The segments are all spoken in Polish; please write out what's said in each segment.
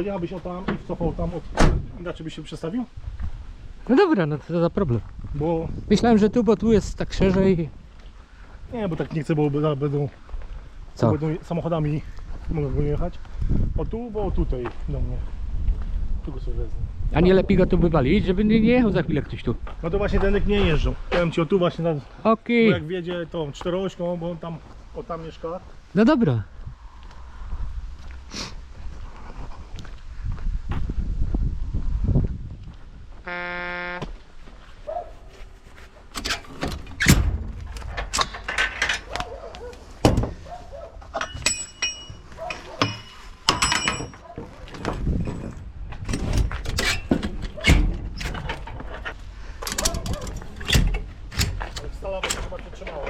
Pojechałbyś o tam i cofał tam, od... inaczej byś się przestawił? No dobra, no to za problem. Bo, Myślałem, że tu, bo tu jest tak szerzej. nie, bo tak nie chcę, bo będą, będą, Co? będą samochodami mogą jechać. O tu, bo tutaj do mnie. Tu go sobie wezmę. A nie lepiej go tu wywalić, żeby nie nie jechał za chwilę ktoś tu. No to właśnie Denek nie jeżdżą. Powiem ci o tu właśnie, na, bo Okej, jak wjedzie tą czteroośką, bo on tam, o tam mieszka. no dobra. Stala by się chyba nie trzymało,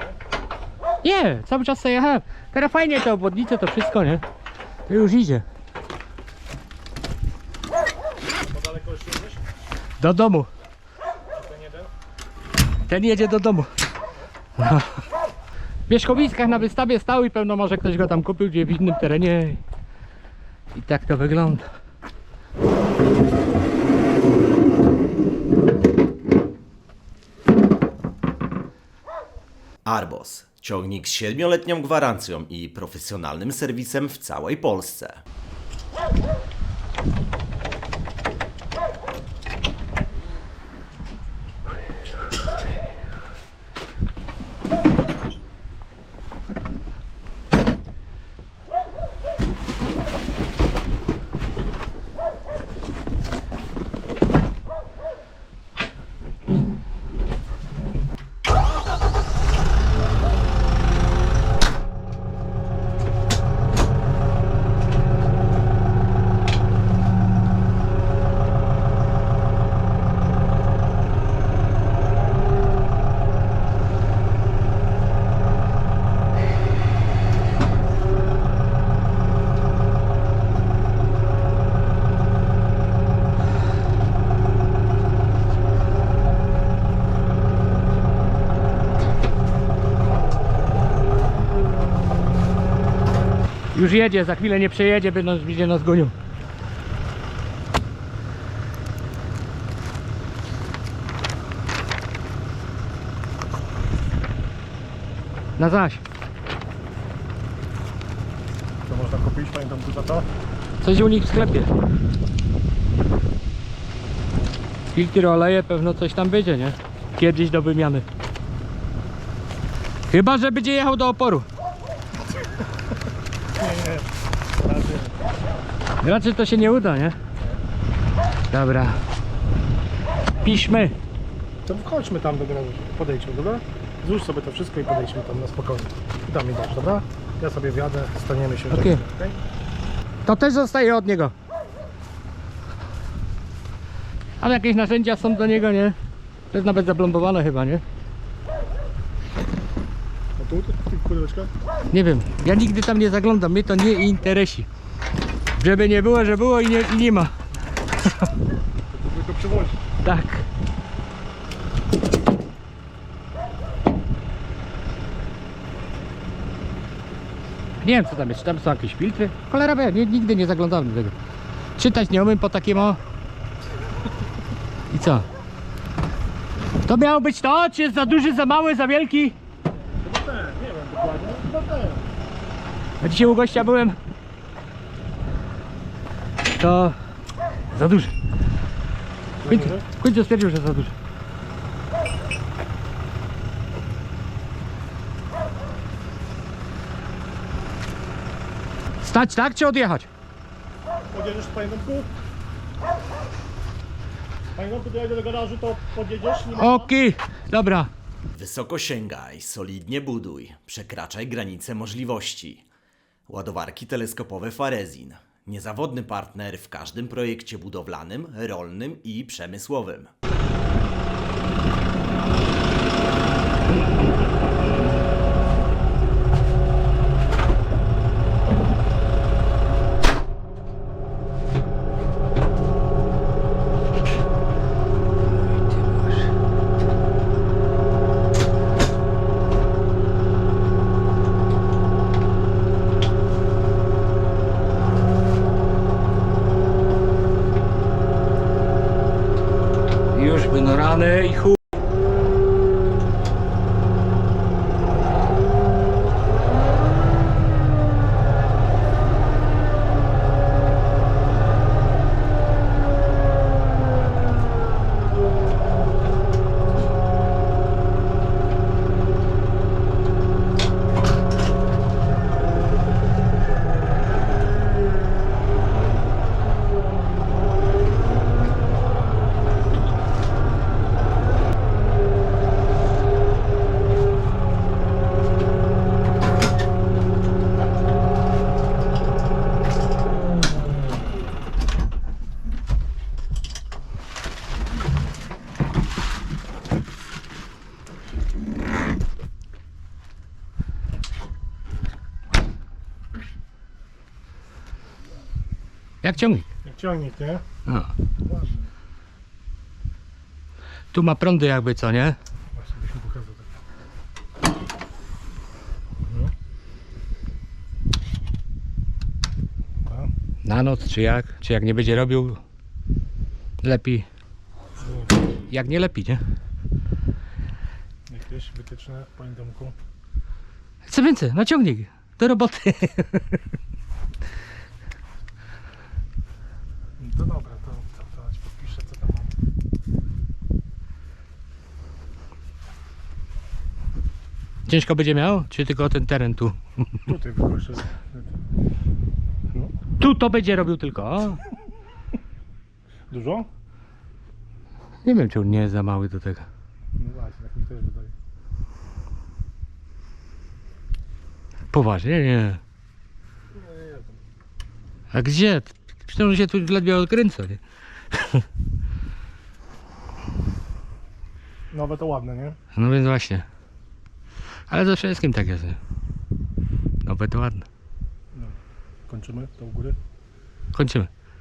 nie? Cały czas sobie jechałem. Teraz fajnie te obwodnice, to wszystko, nie? To już idzie. Do domu. Ten jedzie do domu. W Wierzchowiskach na wystawie stał i pewno może ktoś go tam kupił gdzie w innym terenie. I tak to wygląda. Arbos. Ciągnik z 7-letnią gwarancją i profesjonalnym serwisem w całej Polsce. Już jedzie, za chwilę nie przejedzie, by nas, będzie nas gonił. Na zaś. To można kupić, pamiętam tu za to. Coś u nich w sklepie. Filtry, oleje, pewno coś tam będzie, nie? Kiedyś do wymiany. Chyba, że będzie jechał do oporu. Nie, nie. Raczej. To się nie uda, nie? Dobra. Piszmy. To wchodźmy tam do garażu, podejdźmy, dobra? Złóż sobie to wszystko i podejdźmy tam na spokojnie. I tam mi dasz, dobra? Ja sobie wjadę, staniemy się Okej. żegnaniu, okej? To też zostaje od niego. Ale jakieś narzędzia są do niego, nie? To jest nawet zaplombowane chyba, nie? Tu, w tych pudełeczkach? Nie wiem. Ja nigdy tam nie zaglądam. Mnie to nie interesi. Żeby nie było, że było i nie, i nie ma. To tylko przywozi. Tak. Nie wiem co tam jest, czy tam są jakieś filtry? Cholera wie, nie, nigdy nie zaglądałem do tego. Czytać nie umiem po takiemu. I co? To miało być to, czy jest za duży, za mały, za wielki? No ten, nie wiem Ja dzisiaj u gościa byłem. To za duży. W końcu, stwierdził, że za duży. Stać tak, czy odjechać? Podjedziesz Domku? Panie Domku, dojedę do garażu, to podjedziesz? Okej, dobra. Wysoko sięgaj, solidnie buduj, przekraczaj granice możliwości. Ładowarki teleskopowe Farezin. Niezawodny partner w każdym projekcie budowlanym, rolnym i przemysłowym. Chuj. Jak ciągnik. Jak ciągnik, nie? No. Tu ma prądy jakby co, nie? Właśnie pokazał tak. Mhm. Dobra. Na noc czy jak? Czy jak nie będzie robił lepiej? Jak nie lepiej, nie? Jakieś wytyczne w Pani domku. Co więcej, na ciągnik. Do roboty. No to dobra, to, to, to ci podpiszę co tam mam. Ciężko będzie miał? Czy tylko ten teren tu? Tutaj. No. Tu to będzie robił tylko. O. Dużo? Nie wiem, czy on nie jest za mały do tego. No właśnie, tak mi też wydaje. Poważnie, nie. Nie, nie, A gdzie? Przecież on się tu ledwie odkręca, nie? Nowe to ładne, nie? No więc właśnie. Ale ze wszystkim tak jest, nie? No to ładne. Kończymy to u góry. Kończymy.